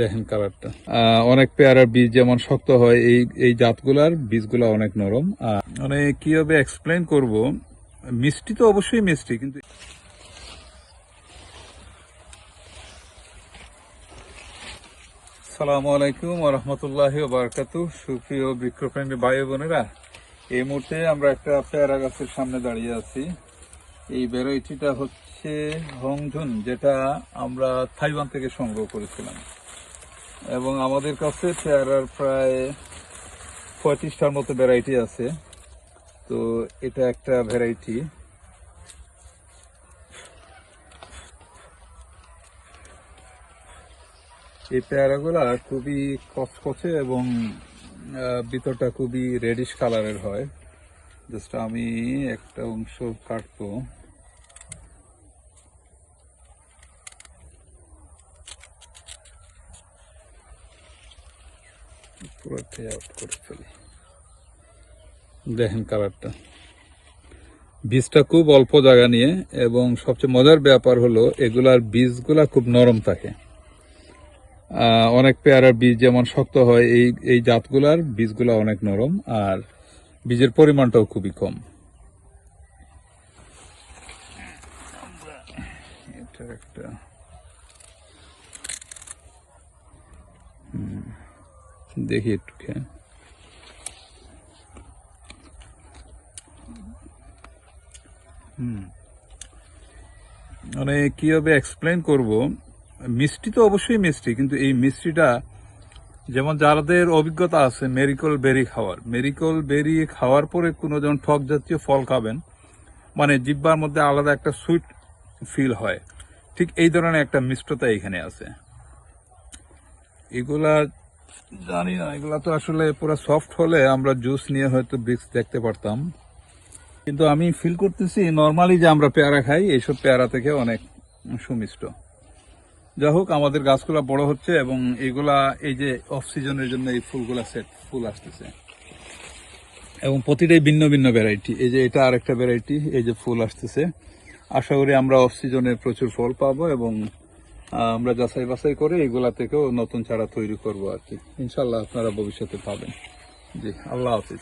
দেখেন কালারটা। অনেক পেয়ারার বীজ যেমন শক্ত হয়, এই এই জাতগুলার বীজগুলা অনেক নরম। মানে কীভাবে এক্সপ্লেন করব? মিষ্টি তো অবশ্যই মিষ্টি, কিন্তু সালামু আলাইকুম রহমতুল্লাহ বারকাতু সুপ্রিয় বৃক্ষপ্রেমী ভাই বোনেরা, এই মুহূর্তে আমরা একটা পেয়ারা গাছের সামনে দাঁড়িয়ে আছি। এই ভ্যারাইটিটা হচ্ছে হংঝুন, যেটা আমরা থাইওয়ান থেকে সংগ্রহ করেছিলাম। এবং আমাদের কাছে পেয়ারার প্রায় পঁয়ত্রিশটার মতো ভ্যারাইটি আছে। তো এটা একটা ভ্যারাইটি এই পেয়ারাগুলা খুবই কচকচে এবং ভিতরটা খুবই রেডিশ কালারের হয়। জাস্ট আমি একটা অংশ কাটবো। আউট করে ফেলি। দেখেন কালারটা বীজটা খুব অল্প জায়গা নিয়ে এবং সবচেয়ে মজার ব্যাপার হলো, এগুলার বীজগুলা খুব নরম থাকে। অনেক পেয়ারার বীজ যেমন শক্ত হয়, এই এই জাতগুলার বীজগুলা অনেক নরম আর বীজের পরিমাণটাও খুবই কম। এটা একটা দেখি একটু খেয়ে। মানে কীভাবে এক্সপ্লেন করব? মিষ্টি তো অবশ্যই মিষ্টি, কিন্তু এই মিষ্টিটা যেমন যাদের অভিজ্ঞতা আছে, মেরিকল বেরি খাওয়ার, মেরিকল বেরি খাওয়ার পরে কোনো যেমন টক জাতীয় ফল খাবেন মানে জিব্বার মধ্যে আলাদা একটা সুইট ফিল হয়। ঠিক এই ধরনের একটা মিষ্টতা এখানে আছে। এগুলা জানি না। এগুলা তো আসলে পুরো সফট হলে আমরা জুস নিয়ে হয়তো ব্রিক্স দেখতে পারতাম। কিন্তু আমি ফিল করতেছি নর্মালি যে আমরা পেয়ারা খাই, এইসব পেয়ারা থেকে অনেক সুমিষ্ট। যা হোক, আমাদের গাছগুলা বড় হচ্ছে এবং এগুলা এই যে অফ সিজনের জন্য এই ফুলগুলা সেট ফুল আসতেছে। এবং প্রতিটাই ভিন্ন ভিন্ন ভ্যারাইটি এই যে এটা আরেকটা ভ্যারাইটি এই যে ফুল আসতেছে। আশা করি আমরা অফ সিজনে প্রচুর ফল পাবো এবং আমরা যাচাই বাছাই করে এগুলা থেকেও নতুন চারা তৈরি করব আর কি। ইনশাল্লাহ আপনারা ভবিষ্যতে পাবেন। জি, আল্লাহ হাফিজ।